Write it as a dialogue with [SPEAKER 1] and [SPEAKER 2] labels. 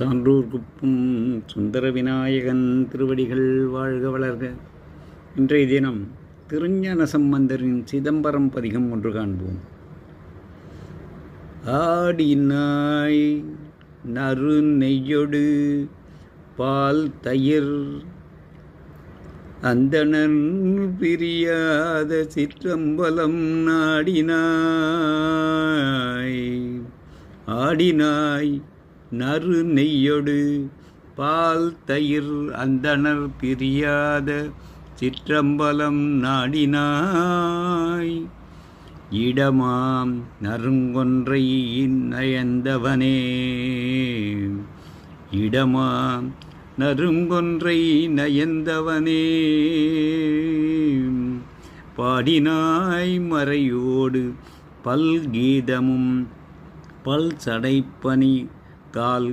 [SPEAKER 1] சான்றூர் குப்பும் சுந்தர விநாயகன் திருவடிகள் வாழ்க வளர்க. இன்றைய தினம் திருஞான சம்பந்தரின் சிதம்பரம் பதிகம் ஒன்று காண்போம். ஆடினாய் நறு நெய்யொடு பால் தயிர் அந்தணன் பிரியாத சிற்றம்பலம் நாடினாய். ஆடினாய் நறு நெய்யொடு. பால் தயிர் அந்தனர் பிரியாத சிற்றம்பலம் நாடினாய். இடமாம் நறுங்கொன்றை நயந்தவனே இடமாம் நறுங்கொன்றை நயந்தவனே. பாடினாய் மறையோடு பல்கீதமும் பல் சடைப்பனி काल